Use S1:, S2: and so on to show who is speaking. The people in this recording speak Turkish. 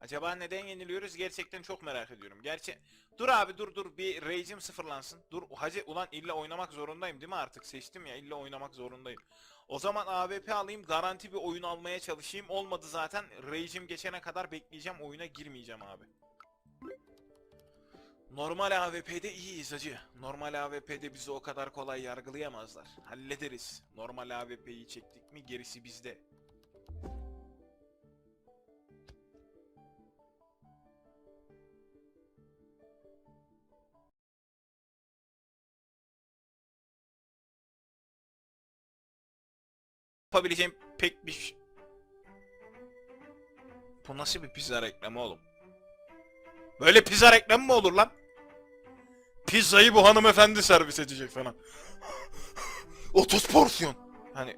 S1: Acaba neden yeniliyoruz? Gerçekten çok merak ediyorum. Gerçi dur abi dur dur bir rage'im sıfırlansın. Dur hacı ulan illa oynamak zorundayım değil mi artık? Seçtim ya illa oynamak zorundayım. O zaman AWP alayım garanti bir oyun almaya çalışayım. Olmadı zaten rage'im geçene kadar bekleyeceğim oyuna girmeyeceğim abi. Normal AWP'de iyiyiz hacı. Normal AWP'de bizi o kadar kolay yargılayamazlar. Hallederiz. Normal AWP'yi çektik mi gerisi bizde. Yapabileceğim pek bir Bu nasıl bir pizza reklamı oğlum? Böyle pizza reklamı mı olur lan? Pizzayı bu hanımefendi servis edecek sana. 30 porsiyon. Hani